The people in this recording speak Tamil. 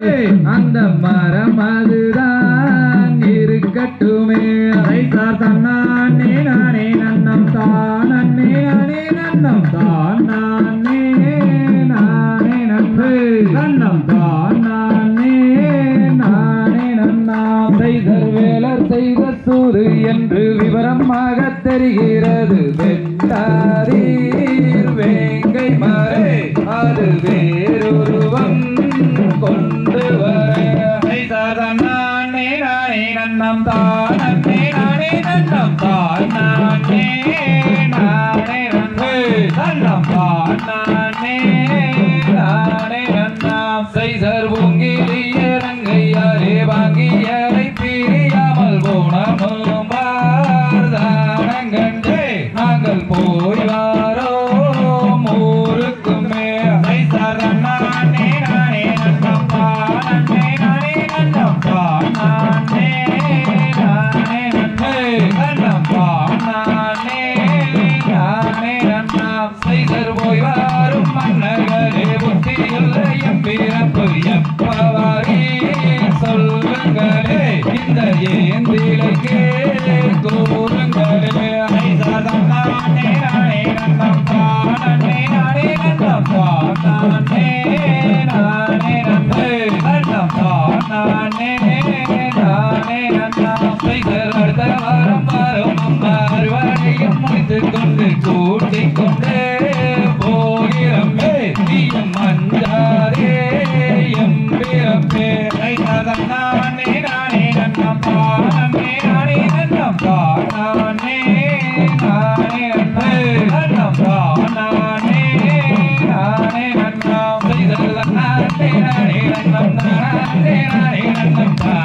அந்த மரம் அதுதான். இருக்கட்டுமே. அதை சார் தன்னானே நானே நன்னம் தான். அண்ணே நானே நன்னம் தான். நானே நானே நன்று. நன்னம் தான். நானே நானே நன்னாம் செய்த வேலர் செய்த சூறு என்று விவரமாக தெரிகிறது. வெட்டாரீர் வேங்கை மறை அது நன்னம் தான் நன்னே நானே நன்னம் தான் நானே வாரம் அம்மா அறுவடையும் முடித்துக் கொண்டு கூட்டிக் கொண்டே போகிறமே. நீயும் மஞ்சாரே எம்பிரப்பே செய்தல் நானே நானே நன்னம் தானே நானே நன்னம் தானே